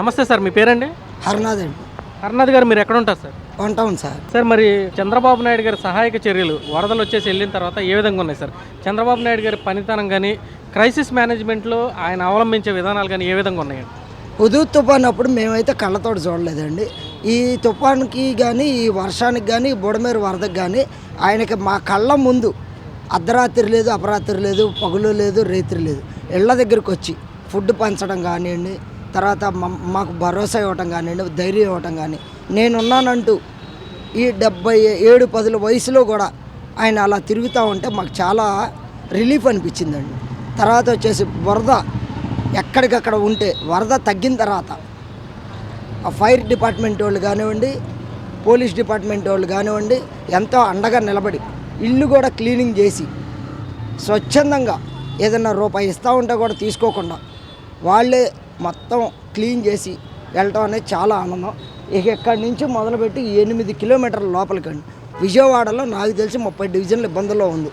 నమస్తే సార్ మీ పేరండి? హర్నాథ్ అండి. హర్నాథ్ గారు మీరు ఎక్కడ ఉంటారు సార్? ఉంటాం సార్. సార్ మరి చంద్రబాబు నాయుడు గారి సహాయక చర్యలు వరదలు వచ్చేసి వెళ్ళిన తర్వాత ఏ విధంగా ఉన్నాయి సార్? చంద్రబాబు నాయుడు గారి పనితనం కానీ క్రైసిస్ మేనేజ్మెంట్లో ఆయన అవలంబించే విధానాలు కానీ ఏ విధంగా ఉన్నాయండి? హుదూ తుఫాన్ అప్పుడు మేమైతే కళ్ళతోటి చూడలేదండి. ఈ తుఫాన్కి కానీ ఈ వర్షానికి కానీ బుడమేరు వరదకి కానీ ఆయనకి మా కళ్ళ ముందు అర్ధరాత్రి లేదు అపరాత్రి లేదు పగులు లేదు రేత్రి లేదు. ఇళ్ళ దగ్గరికి వచ్చి ఫుడ్ పంచడం కానివ్వండి తర్వాత మాకు భరోసా ఇవ్వటం కానివ్వండి ధైర్యం ఇవ్వటం కానీ నేనున్నానంటూ ఈ డెబ్బై ఏడు పదుల వయసులో కూడా ఆయన అలా తిరుగుతూ ఉంటే మాకు చాలా రిలీఫ్ అనిపించిందండి. తర్వాత వచ్చేసి వరద ఎక్కడికక్కడ ఉంటే వరద తగ్గిన తర్వాత ఆ ఫైర్ డిపార్ట్మెంట్ వాళ్ళు కానివ్వండి పోలీస్ డిపార్ట్మెంట్ వాళ్ళు కానివ్వండి ఎంతో అండగా నిలబడి ఇల్లు కూడా క్లీనింగ్ చేసి స్వచ్ఛందంగా ఏదైనా రూపాయి ఇస్తూ ఉంటే కూడా తీసుకోకుండా వాళ్ళే మొత్తం క్లీన్ చేసి వెళ్ళటం అనేది చాలా ఆనందం. ఇక ఎక్కడి నుంచి మొదలుపెట్టి ఎనిమిది కిలోమీటర్ల లోపలికండి. విజయవాడలో నాకు తెలిసి ముప్పై డివిజన్లు ఇబ్బందుల్లో ఉంది.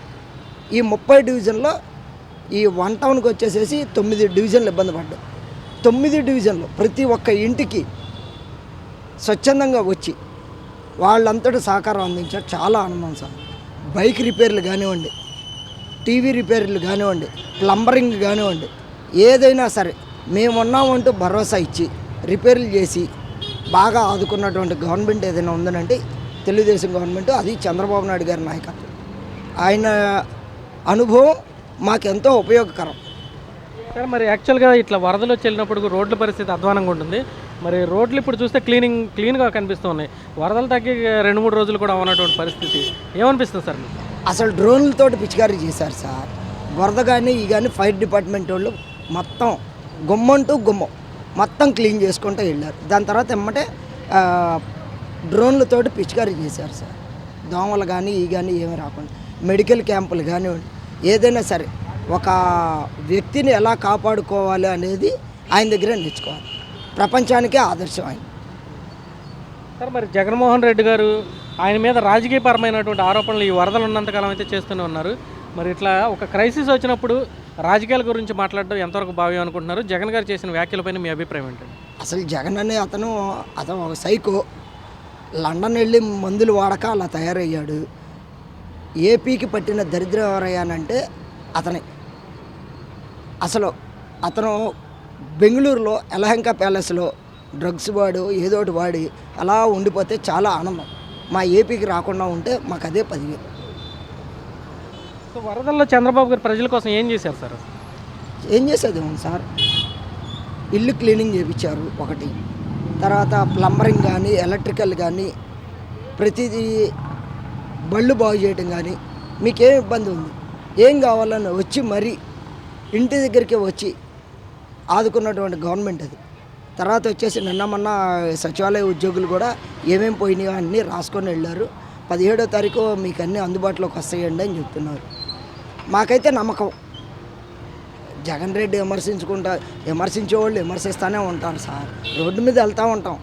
ఈ ముప్పై డివిజన్లో ఈ వన్ టౌన్కి వచ్చేసేసి తొమ్మిది డివిజన్లు ఇబ్బంది పడ్డాయి తొమ్మిది డివిజన్లు ప్రతి ఒక్క ఇంటికి స్వచ్ఛందంగా వచ్చి వాళ్ళంతటి సహకారం అందించారు చాలా ఆనందం సార్. బైక్ రిపేర్లు కానివ్వండి టీవీ రిపేర్లు కానివ్వండి ప్లంబరింగ్ కానివ్వండి ఏదైనా సరే మేమున్నామంటూ భరోసా ఇచ్చి రిపేర్లు చేసి బాగా ఆదుకున్నటువంటి గవర్నమెంట్ ఏదైనా ఉందనంటే తెలుగుదేశం గవర్నమెంట్ అది చంద్రబాబు నాయుడు గారి నాయకత్వం. ఆయన అనుభవం మాకెంతో ఉపయోగకరం. సార్ మరి యాక్చువల్గా ఇట్లా వరదలు వచ్చి వెళ్ళినప్పుడు రోడ్ల పరిస్థితి అధ్వానంగా ఉంటుంది. మరి రోడ్లు ఇప్పుడు చూస్తే క్లీనింగ్ క్లీన్గా కనిపిస్తూ ఉన్నాయి వరదలు తగ్గి రెండు మూడు రోజులు కూడా ఉన్నటువంటి పరిస్థితి. ఏమనిపిస్తుంది సార్ అసలు డ్రోన్లతోటి పిచికారీ చేశారు సార్. వరద కానీ ఈ కానీ ఫైర్ డిపార్ట్మెంట్ వాళ్ళు మొత్తం గుమ్మంటు గుమ్మం మొత్తం క్లీన్ చేసుకుంటూ వెళ్ళారు. దాని తర్వాత ఎమ్మటే డ్రోన్లతోటి పిచికారీ చేశారు సార్. దోమలు కానీ ఈ కానీ ఏమి రాకుండా. మెడికల్ క్యాంపులు కానివ్వండి ఏదైనా సరే ఒక వ్యక్తిని ఎలా కాపాడుకోవాలి అనేది ఆయన దగ్గర నేర్చుకోవాలి. ప్రపంచానికే ఆదర్శం ఆయన. సార్ మరి జగన్మోహన్ రెడ్డి గారు ఆయన మీద రాజకీయపరమైనటువంటి ఆరోపణలు ఈ వరదలు ఉన్నంతకాలం అయితే చేస్తూనే ఉన్నారు. మరి ఇట్లా ఒక క్రైసిస్ వచ్చినప్పుడు రాజకీయాల గురించి మాట్లాడడం ఎంతవరకు భావ్యం అనుకుంటున్నారు? జగన్ గారు చేసిన వ్యాఖ్యలపైన మీ అభిప్రాయం ఏంటండి అసలు జగన్ అనే అతను అతను ఒక సైకో. లండన్ వెళ్ళి మందులు వాడక అలా తయారయ్యాడు. ఏపీకి పట్టిన దరిద్రం ఎవరయ్యానంటే అతనే. అసలు అతను బెంగళూరులో ఎలహంక ప్యాలెస్లో డ్రగ్స్ వాడు ఏదోటి వాడి అలా ఉండిపోతే చాలా ఆనందం. మా ఏపీకి రాకుండా ఉంటే మాకు అదే పదివేలు. సో వరదల్లో చంద్రబాబు గారు ప్రజల కోసం ఏం చేశారు సార్? ఏం చేసేది ఉంది సార్? ఇల్లు క్లీనింగ్ చేయించారు ఒకటి. తర్వాత ప్లంబరింగ్ కానీ ఎలక్ట్రికల్ కానీ ప్రతిదీ బళ్ళు బాగు చేయటం కానీ మీకేం ఇబ్బంది ఉంది? ఏం కావాలని వచ్చి మరీ ఇంటి దగ్గరికి వచ్చి ఆదుకున్నటువంటి గవర్నమెంట్ అది. తర్వాత వచ్చేసి నిన్న మొన్న సచివాలయ ఉద్యోగులు కూడా ఏమేమి పోయినాయో అన్నీ రాసుకొని వెళ్ళారు. పదిహేడో తారీఖు మీకు అన్నీ అందుబాటులోకి వస్తాయండి అని చెప్తున్నారు. మాకైతే నమ్మకం. జగన్ రెడ్డి విమర్శించుకుంటా విమర్శించే వాళ్ళు విమర్శిస్తూనే ఉంటారు సార్. రోడ్డు మీద వెళ్తూ ఉంటాం.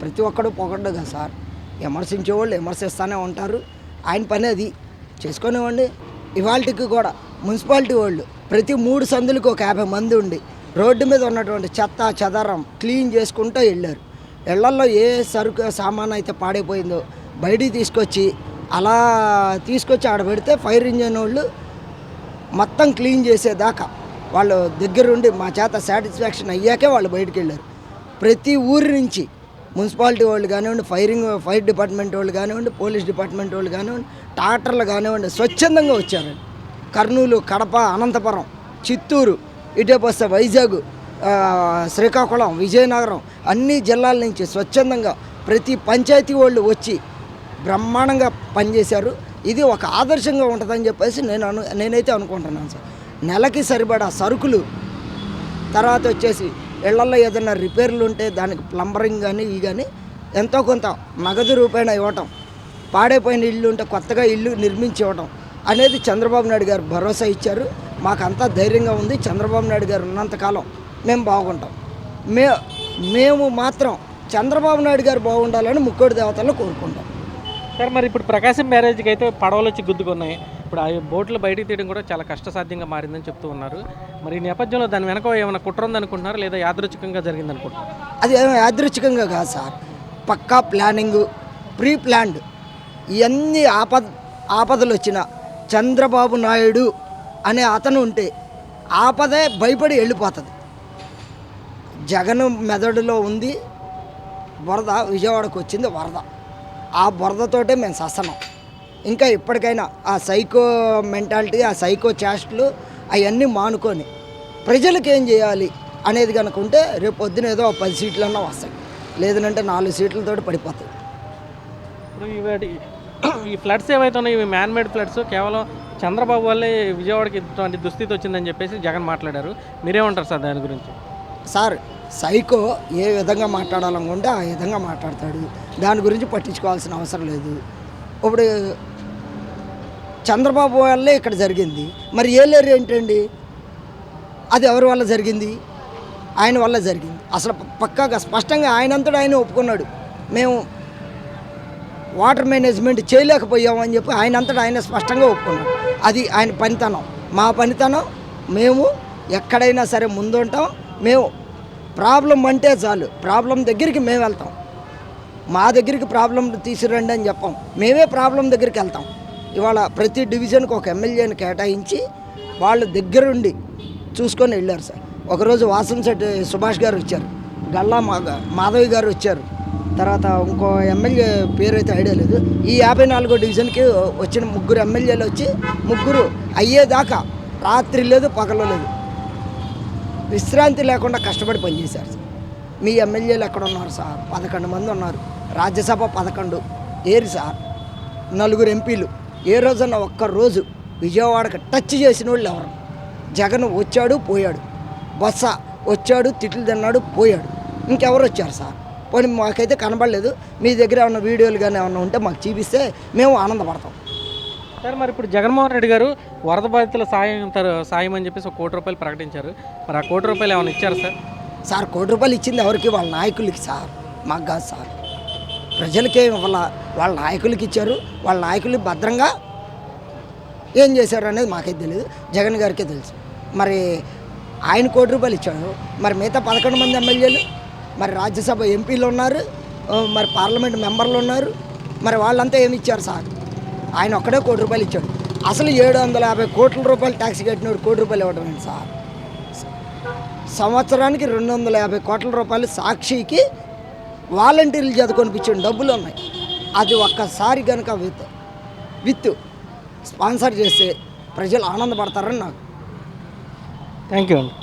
ప్రతి ఒక్కడు పొగడ్డు కదా సార్. విమర్శించే వాళ్ళు విమర్శిస్తూనే ఉంటారు. ఆయన పని అది. చేసుకునేవ్వండి ఇవాళకి కూడా. మున్సిపాలిటీ వాళ్ళు ప్రతి మూడు సందులకు ఒక యాభై మంది ఉండి రోడ్డు మీద ఉన్నటువంటి చెత్త చెదరం క్లీన్ చేసుకుంటూ వెళ్ళారు. ఇళ్ళల్లో ఏ సరుకు సామాన్ అయితే పాడైపోయిందో బయటికి తీసుకొచ్చి అలా తీసుకొచ్చి ఆడ పెడితే ఫైర్ ఇంజన్ వాళ్ళు మొత్తం క్లీన్ చేసేదాకా వాళ్ళు దగ్గరుండి మా చేత సాటిస్ఫాక్షన్ అయ్యాకే వాళ్ళు బయటికి వెళ్ళారు ప్రతి ఊరి నుంచి మున్సిపాలిటీ వాళ్ళు కానివ్వండి ఫైరింగ్ ఫైర్ డిపార్ట్మెంట్ వాళ్ళు కానివ్వండి పోలీస్ డిపార్ట్మెంట్ వాళ్ళు కానివ్వండి ట్రాక్టర్లు కానివ్వండి స్వచ్ఛందంగా వచ్చారండి కర్నూలు కడప అనంతపురం చిత్తూరు ఇటేపు వస్తే వైజాగ్ శ్రీకాకుళం విజయనగరం అన్ని జిల్లాల నుంచి స్వచ్ఛందంగా ప్రతి పంచాయతీ వాళ్ళు వచ్చి బ్రహ్మాండంగా పనిచేశారు. ఇది ఒక ఆదర్శంగా ఉంటుందని చెప్పేసి నేను అను నేనైతే అనుకుంటున్నాను సార్. నెలకి సరిపడా సరుకులు తర్వాత వచ్చేసి ఇళ్ళలో ఏదైనా రిపేర్లు ఉంటే దానికి ప్లంబరింగ్ కానీ ఇవి కానీ ఎంతో కొంత నగదు రూపాయన ఇవ్వటం పాడైపోయిన ఇల్లు ఉంటే కొత్తగా ఇల్లు నిర్మించి ఇవ్వటం అనేది చంద్రబాబు నాయుడు గారు భరోసా ఇచ్చారు. మాకంతా ధైర్యంగా ఉంది. చంద్రబాబు నాయుడు గారు ఉన్నంతకాలం మేము బాగుంటాం. మే మేము మాత్రం చంద్రబాబు నాయుడు గారు బాగుండాలని ముక్కోడి దేవతలను కోరుకుంటాం. సార్ మరి ఇప్పుడు ప్రకాశం బ్యారేజ్కి అయితే పడవలు వచ్చి గుద్దుకున్నాయి. ఇప్పుడు ఆ బోట్లు బయటికి తీయడం కూడా చాలా కష్టసాధ్యంగా మారిందని చెప్తూ ఉన్నారు. మరి ఈ నేపథ్యంలో దాని వెనక ఏమైనా కుట్ర ఉందనుకుంటున్నారు? లేదా యాదృచ్ఛికంగా జరిగింది అది ఏమో యాదృచ్ఛికంగా కాదు సార్. పక్కా ప్లానింగ్ ప్రీ ప్లాన్డ్ ఇవన్నీ ఆపద ఆపదలు వచ్చిన చంద్రబాబు నాయుడు అనే అతను ఉంటే ఆపదే భయపడి వెళ్ళిపోతుంది. జగన్ మెదడులో ఉంది వరద విజయవాడకు వచ్చింది వరద. ఆ బురదతోటే మేము ససనం. ఇంకా ఇప్పటికైనా ఆ సైకో మెంటాలిటీ ఆ సైకో చేష్టలు అవన్నీ మానుకొని ప్రజలకు ఏం చేయాలి అనేది కనుక ఉంటే రేపు పొద్దున ఏదో ఒక పది సీట్లన్నా వస్తాయి. లేదనంటే నాలుగు సీట్లతో పడిపోతాయి. ఇప్పుడు ఈ ఫ్లడ్స్ ఏవైతే ఉన్నాయో ఇవి మ్యాన్ మేడ్ ఫ్లడ్స్ కేవలం చంద్రబాబు వల్లే విజయవాడకి ఇటువంటి దుస్థితి వచ్చిందని చెప్పేసి జగన్ మాట్లాడారు. మీరేమంటారు సార్ దాని గురించి? సార్ సైకో ఏ విధంగా మాట్లాడాలనుకుంటే ఆ విధంగా మాట్లాడతాడు. దాని గురించి పట్టించుకోవాల్సిన అవసరం లేదు. ఇప్పుడు చంద్రబాబు వల్లే ఇక్కడ జరిగింది. మరి ఏలేరు ఏంటండి? అది ఎవరి వల్ల జరిగింది? ఆయన వల్ల జరిగింది. అసలు పక్కాగా స్పష్టంగా ఆయనంతటా ఆయన ఒప్పుకున్నాడు. మేము వాటర్ మేనేజ్మెంట్ చేయలేకపోయామని చెప్పి ఆయనంతటా ఆయన స్పష్టంగా ఒప్పుకున్నాడు. అది ఆయన పనితనం. మా పనితనం మేము ఎక్కడైనా సరే ముందుంటాం. మేము ప్రాబ్లం అంటే చాలు. ప్రాబ్లం దగ్గరికి మేము వెళ్తాం. మా దగ్గరికి ప్రాబ్లం తీసుకురండి అని చెప్పాం. మేమే ప్రాబ్లం దగ్గరికి వెళ్తాం. ఇవాళ ప్రతి డివిజన్కి ఒక ఎమ్మెల్యేని కేటాయించి వాళ్ళ దగ్గరుండి చూసుకొని వెళ్ళారు సార్. ఒకరోజు వాసంశెట్టి సుభాష్ గారు వచ్చారు. గల్లా మా మాధవి గారు వచ్చారు. తర్వాత ఇంకో ఎమ్మెల్యే పేరు అయితే ఐడియా లేదు. ఈ యాభై నాలుగో డివిజన్కి వచ్చిన ముగ్గురు ఎమ్మెల్యేలు వచ్చి ముగ్గురు అయ్యేదాకా రాత్రి లేదు పగలు లేదు. విశ్రాంతి లేకుండా కష్టపడి పనిచేశారు సార్. మీ ఎమ్మెల్యేలు ఎక్కడ ఉన్నారు సార్? పదకొండు మంది ఉన్నారు. రాజ్యసభ పదకొండు. ఏరు సార్? నలుగురు ఎంపీలు. ఏ రోజన్నా ఒక్క రోజు విజయవాడకి టచ్ చేసిన వాళ్ళు ఎవరు? జగన్ వచ్చాడు పోయాడు. బొత్స వచ్చాడు తిట్లు తిన్నాడు పోయాడు. ఇంకెవరు వచ్చారు సార్? పోనీ మాకైతే కనబడలేదు. మీ దగ్గర ఏమన్నా వీడియోలు కానీ ఏమన్నా ఉంటే మాకు చూపిస్తే మేము ఆనందపడతాం. సార్ మరి ఇప్పుడు జగన్మోహన్ రెడ్డి గారు వరద బాధితుల సాయం సాయం అని చెప్పేసి ఒక కోటి రూపాయలు ప్రకటించారు. మరి ఆ కోటి రూపాయలు ఏమైనా ఇచ్చారు సార్? సార్ కోటి రూపాయలు ఇచ్చింది ఎవరికి? వాళ్ళ నాయకులకి సార్. మాకు కాదు సార్. ప్రజలకే వాళ్ళ వాళ్ళ నాయకులకి ఇచ్చారు. వాళ్ళ నాయకులు భద్రంగా ఏం చేశారు అనేది మాకైతే తెలియదు జగన్ గారికే తెలుసు. మరి ఆయన కోటి రూపాయలు ఇచ్చాడు. మరి మిగతా పదకొండు మంది ఎమ్మెల్యేలు మరి రాజ్యసభ ఎంపీలు ఉన్నారు. మరి పార్లమెంట్ మెంబర్లు ఉన్నారు. మరి వాళ్ళంతా ఏమి ఇచ్చారు సార్? ఆయన ఒక్కడే కోటి రూపాయలు ఇచ్చాడు. అసలు ఏడు వందల యాభై కోట్ల రూపాయలు ట్యాక్స్ కట్టినోడు కోటి రూపాయలు ఇవ్వడం ఏంటి సార్? సంవత్సరానికి రెండు వందల యాభై కోట్ల రూపాయలు సాక్షికి వాలంటీర్లు చేత కొనిపించిన డబ్బులు ఉన్నాయి. అది ఒక్కసారి కనుక విత్ విత్ స్పాన్సర్ చేస్తే ప్రజలు ఆనందపడతారని నాకు. థ్యాంక్ యూ అండి.